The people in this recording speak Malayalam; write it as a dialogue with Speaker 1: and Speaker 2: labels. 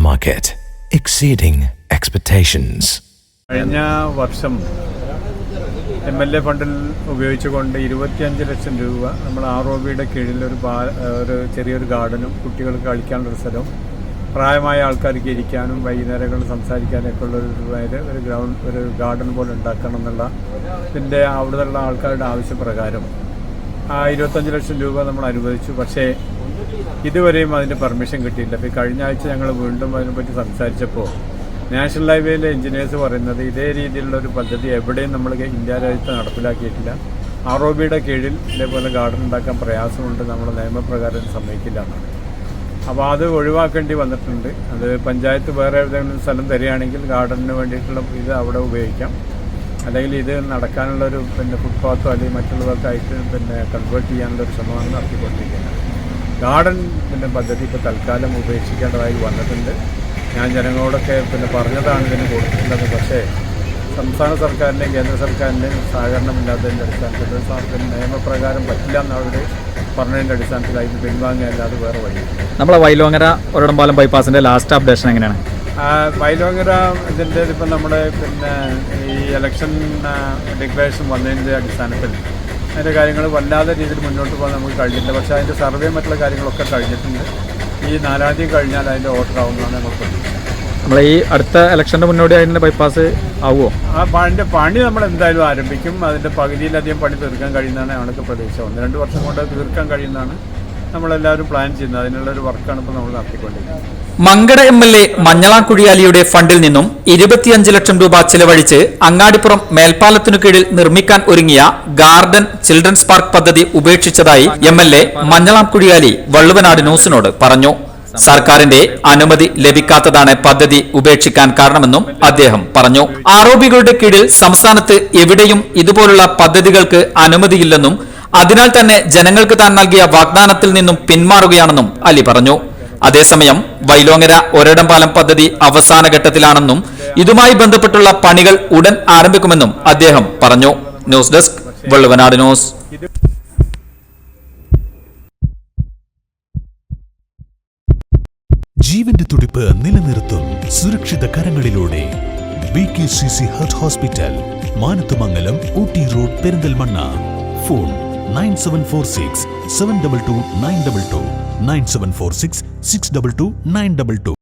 Speaker 1: Market, exceeding expectations.
Speaker 2: കഴിഞ്ഞ വർഷം എം എൽ എ ഫണ്ടിൽ ഉപയോഗിച്ചുകൊണ്ട് ഇരുപത്തിയഞ്ച് ലക്ഷം രൂപ നമ്മൾ ആർ ഒ ബിയുടെ കീഴിൽ ഒരു ഒരു ചെറിയൊരു ഗാർഡനും കുട്ടികൾക്ക് കളിക്കാനുള്ള സ്ഥലവും പ്രായമായ ആൾക്കാർക്ക് ഇരിക്കാനും വൈകുന്നേരങ്ങളിൽ സംസാരിക്കാനൊക്കെ ഉള്ള ഒരു ഒരു ഗ്രൗണ്ട് ഒരു ഗാർഡൻ പോലെ ഉണ്ടാക്കണം എന്നുള്ള ഇതിന്റെ അവിടെയുള്ള ആൾക്കാരുടെ ആവശ്യപ്രകാരം ഇരുപത്തഞ്ച് ലക്ഷം രൂപ നമ്മൾ അനുവദിച്ചു. പക്ഷേ ഇതുവരെയും അതിന് പെർമിഷൻ കിട്ടിയില്ല അപ്പോൾ കഴിഞ്ഞ ആഴ്ച ഞങ്ങൾ വീണ്ടും അതിനെപ്പറ്റി സംസാരിച്ചപ്പോൾ നാഷണൽ ഹൈവേയിലെ എഞ്ചിനീയേഴ്സ് പറയുന്നത് ഇതേ രീതിയിലുള്ള ഒരു പദ്ധതി എവിടെയും നമ്മൾ ഇന്ത്യ രാജ്യത്ത് നടപ്പിലാക്കിയിട്ടില്ല. ആർ ഒ ബിയുടെ കീഴിൽ ഇതേപോലെ ഗാർഡൻ ഉണ്ടാക്കാൻ പ്രയാസമുണ്ട്. നമ്മൾ നിയമപ്രകാരം സമ്മതിക്കില്ല എന്നാണ്. അപ്പോൾ അത് ഒഴിവാക്കേണ്ടി വന്നിട്ടുണ്ട്. അത് പഞ്ചായത്ത് വേറെ ഏതെങ്കിലും സ്ഥലം തരികയാണെങ്കിൽ ഗാർഡനിന് വേണ്ടിയിട്ടുള്ള ഇത് അവിടെ ഉപയോഗിക്കാം. അല്ലെങ്കിൽ ഇത് നടക്കാനുള്ളൊരു പിന്നെ ഫുട്പാത്തോ അല്ലെങ്കിൽ മറ്റുള്ളവർക്കായിട്ട് പിന്നെ കൺവേർട്ട് ചെയ്യാനുള്ള ഒരു ശ്രമമാണ് നടത്തിക്കൊണ്ടിരിക്കുന്നത്. ഗാർഡൻ പിന്നെ പദ്ധതി ഇപ്പോൾ തൽക്കാലം ഉപേക്ഷിക്കേണ്ടതായി വന്നിട്ടുണ്ട്. ഞാൻ ജനങ്ങളോടൊക്കെ പിന്നെ പറഞ്ഞതാണ് ഇതിന് കൊടുത്തിട്ടുള്ളത്. പക്ഷേ സംസ്ഥാന സർക്കാരിന്റെയും കേന്ദ്ര സർക്കാരിന്റെയും സഹകരണമില്ലാത്തതിന്റെ അടിസ്ഥാനത്തിൽ ഒരു നിയമപ്രകാരം പറ്റില്ല എന്നവർ പറഞ്ഞതിന്റെ അടിസ്ഥാനത്തിൽ അതിന് പിൻവാങ്ങിയല്ലാതെ വേറെ വഴി
Speaker 3: നമ്മളെ വൈലോങ്ങര ഒരടമ്പാലം ബൈപ്പാസിന്റെ ലാസ്റ്റ് അപ്ഡേഷൻ എങ്ങനെയാണ്?
Speaker 2: വൈലോങ്ങര ഇതിന്റെ ഇപ്പം നമ്മുടെ പിന്നെ ഈ ഇലക്ഷൻ ഡിക്ലറേഷൻ വന്നതിന്റെ അടിസ്ഥാനത്തിൽ അതിന്റെ കാര്യങ്ങൾ വല്ലാതെ രീതിയിൽ മുന്നോട്ട് പോകാൻ നമുക്ക് കഴിഞ്ഞില്ല പക്ഷേ അതിന്റെ സർവേ മറ്റുള്ള കാര്യങ്ങളൊക്കെ കഴിഞ്ഞിട്ടുണ്ട്. ഈ നാലാം തീയതി കഴിഞ്ഞാൽ അതിന്റെ ഓർഡർ ആവുന്നതാണ് നമ്മൾ പ്രതീക്ഷിക്കുന്നത്.
Speaker 3: നമ്മൾ ഈ അടുത്ത ഇലക്ഷന്റെ മുന്നോടി അതിന്റെ ബൈപ്പാസ് ആവുമോ
Speaker 2: ആ പണിന്റെ പണി നമ്മൾ എന്തായാലും ആരംഭിക്കും. അതിന്റെ പകുതിയിലധികം പണി തീർക്കാൻ കഴിയുന്നതാണ് ഞങ്ങൾക്ക് പ്രതീക്ഷ. ഒന്ന് രണ്ട് വർഷം കൊണ്ട് തീർക്കാൻ കഴിയുന്നതാണ്. നമ്മളെല്ലാവരും പ്ലാൻ ചെയ്യുന്നത്. അതിനുള്ള ഒരു വർക്കാണ് ഇപ്പോൾ നമ്മൾ നടത്തിക്കൊണ്ടിരിക്കുന്നത്.
Speaker 4: മങ്കട എം എൽ എ മഞ്ഞളാംകുഴിയാലിയുടെ ഫണ്ടിൽ നിന്നും ഇരുപത്തിയഞ്ച് ലക്ഷം രൂപ ചെലവഴിച്ച് അങ്ങാടിപ്പുറം മേൽപ്പാലത്തിനു കീഴിൽ നിർമ്മിക്കാൻ ഒരുങ്ങിയ ഗാർഡൻ ചിൽഡ്രൻസ് പാർക്ക് പദ്ധതി ഉപേക്ഷിച്ചതായി എം എൽ എ മഞ്ഞളാംകുഴിയാലി വള്ളുവനാട് ന്യൂസിനോട് പറഞ്ഞു. സർക്കാരിന്റെ അനുമതി ലഭിക്കാത്തതാണ് പദ്ധതി ഉപേക്ഷിക്കാൻ കാരണമെന്നും അദ്ദേഹം പറഞ്ഞു. ആരോപികളുടെ കീഴിൽ സംസ്ഥാനത്ത് എവിടെയും ഇതുപോലുള്ള പദ്ധതികൾക്ക് അനുമതിയില്ലെന്നും അതിനാൽ തന്നെ ജനങ്ങൾക്ക് താൻ നൽകിയ വാഗ്ദാനത്തിൽ നിന്നും പിന്മാറുകയാണെന്നും അലി പറഞ്ഞു. അതേസമയം വൈലോങ്ങര ഒരിടം പാലം പദ്ധതി അവസാന ഘട്ടത്തിലാണെന്നും ഇതുമായി ബന്ധപ്പെട്ടുള്ള പണികൾ ഉടൻ ആരംഭിക്കുമെന്നും അദ്ദേഹം പറഞ്ഞു. News desk Valluvanad news.
Speaker 5: ജീവന്റെ തുടിപ്പ് നിലനിർത്തും സുരക്ഷിത കരങ്ങളിലൂടെ. B K C C hospital Manathumangalam Ooty road Perinthalmanna. Phone nine seven four six seven double two nine double two nine seven four six six double two nine double two